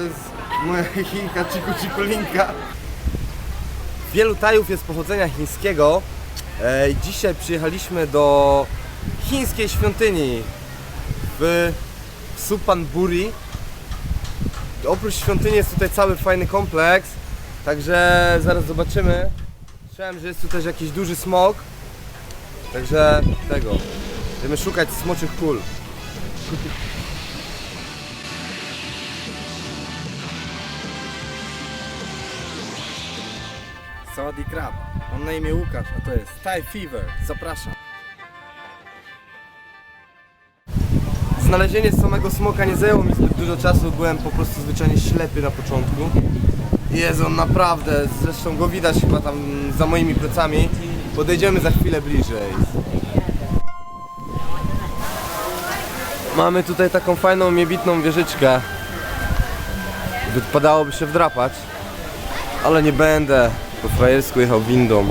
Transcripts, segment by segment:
to jest moja chinka Chiku Chikulinka. Wielu Tajów jest pochodzenia chińskiego. E, dzisiaj przyjechaliśmy do chińskiej świątyni w Supanburi. Oprócz świątyni jest tutaj cały fajny kompleks, także zaraz zobaczymy. Słyszałem, że jest tu też jakiś duży smok, także tego. Będziemy szukać smoczych kul. Sawadee Krab. Mam na imię Łukasz, a to jest Thai Fever. Zapraszam. Znalezienie samego smoka nie zajęło mi zbyt dużo czasu, byłem po prostu zwyczajnie ślepy na początku. Jest on naprawdę, zresztą go widać chyba tam za moimi plecami. Podejdziemy za chwilę bliżej. Mamy tutaj taką fajną, miebitną wieżyczkę. Wypadałoby się wdrapać, ale nie będę. Po frajersku jechał windą.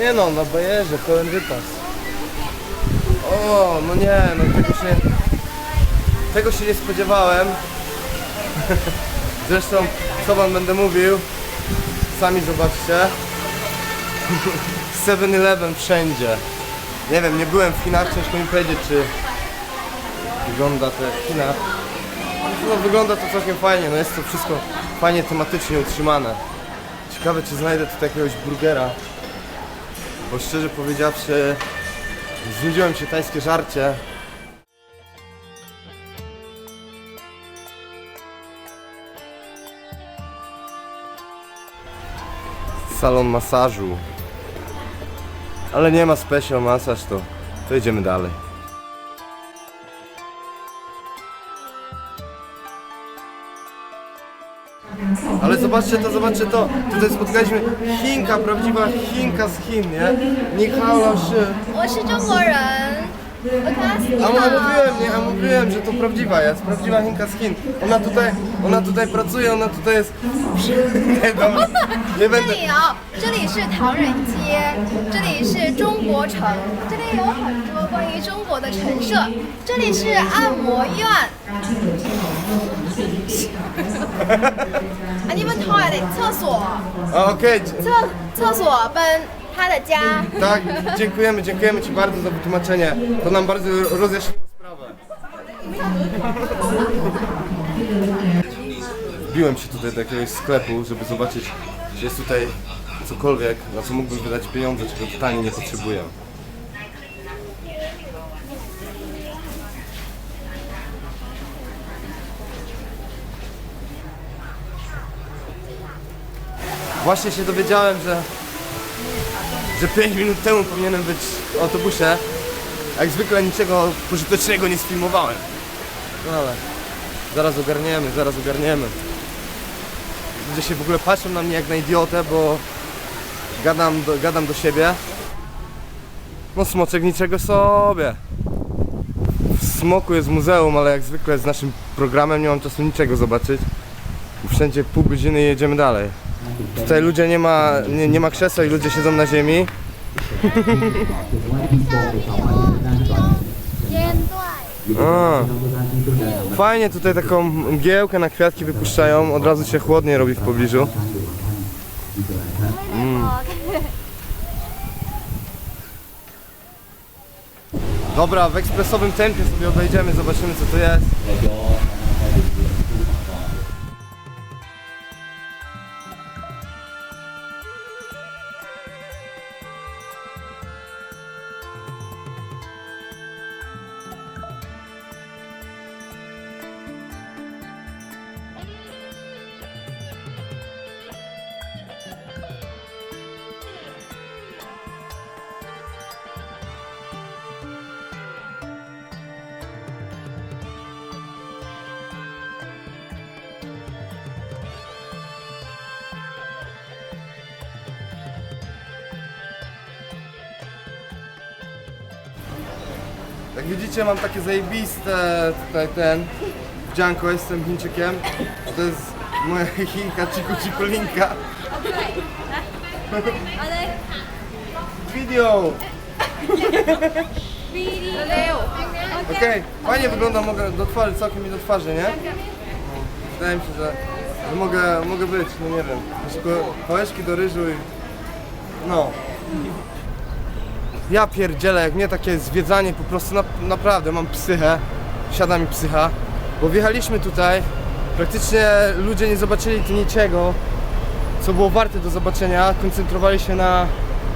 Nie no, na bajerze, pełen wypas. O, no nie, no tego się... Tego się nie spodziewałem. Zresztą, co wam będę mówił, sami zobaczcie. 7-Eleven wszędzie. Nie wiem, nie byłem w Chinach, ciężko mi powiedzieć, czy wygląda to jak w Chinach. No wygląda to całkiem fajnie, no jest to wszystko fajnie tematycznie utrzymane. Ciekawe, czy znajdę tutaj jakiegoś burgera. Bo szczerze powiedziawszy, znudziłem się tajskie żarcie. Salon masażu. Ale nie ma special masaż, to, to idziemy dalej. zobaczcie to, zobaczcie to. Tutaj spotkaliśmy Chinka, prawdziwa Chinka z Chin, nie? Nie hao się. 我是中国人，我看到你 A, a 好。 mówiłem, nie, a mówiłem, że to prawdziwa jest, prawdziwa Chinka z Chin. Ona tutaj, ona tutaj pracuje, ona tutaj jest... Nie, dobra, nie 这 będę... 里啊，这里是唐人街，这里是中国城，这里有很多关于中国的陈设，这里是按摩院。啊，你们 toilet 厕所， A, Okej, 厕厕所跟 他的家。 tak, dziękujemy, dziękujemy Ci bardzo za wytłumaczenie. To nam bardzo rozjaśniło sprawę. Wbiłem się tutaj do jakiegoś sklepu, żeby zobaczyć, czy jest tutaj cokolwiek, na co mógłbym wydać pieniądze, czego totalnie nie potrzebuję. Właśnie się dowiedziałem, że że 5 minut temu powinienem być w autobusie. Jak zwykle niczego pożytecznego nie sfilmowałem. No ale zaraz ogarniemy, zaraz ogarniemy. Ludzie się w ogóle patrzą na mnie jak na idiotę, bo gadam do, gadam do siebie. No smoczek niczego sobie. W smoku jest muzeum, ale jak zwykle z naszym programem nie mam czasu niczego zobaczyć. Wszędzie pół godziny jedziemy dalej. Tutaj ludzie nie ma, nie, nie ma krzeseł i ludzie siedzą na ziemi. A, fajnie tutaj taką mgiełkę na kwiatki wypuszczają, od razu się chłodniej robi w pobliżu. Mm. Dobra, w ekspresowym tempie sobie obejdziemy, zobaczymy co to jest. Jak widzicie mam takie zajebiste tutaj ten wdzianko, jestem Chińczykiem. To jest moja Chinka, Ciku Cikulinka. Video! Okej, fajnie wygląda, mogę do twarzy, całkiem mi do twarzy, nie? Wydaje mi się, że, że mogę, mogę być, no nie wiem. Tylko pałeczki do ryżu i... No. Ja pierdzielę, jak mnie takie zwiedzanie po prostu na, naprawdę mam psychę, siada mi psycha, bo wjechaliśmy tutaj, praktycznie ludzie nie zobaczyli tu niczego, co było warte do zobaczenia, koncentrowali się na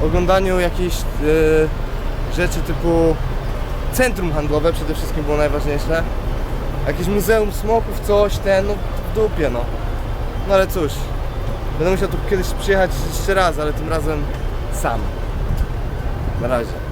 oglądaniu jakichś e, rzeczy typu centrum handlowe przede wszystkim było najważniejsze, jakieś muzeum smoków, coś, ten, no w dupie no. No ale cóż, będę musiał tu kiedyś przyjechać jeszcze raz, ale tym razem sam. Na razie.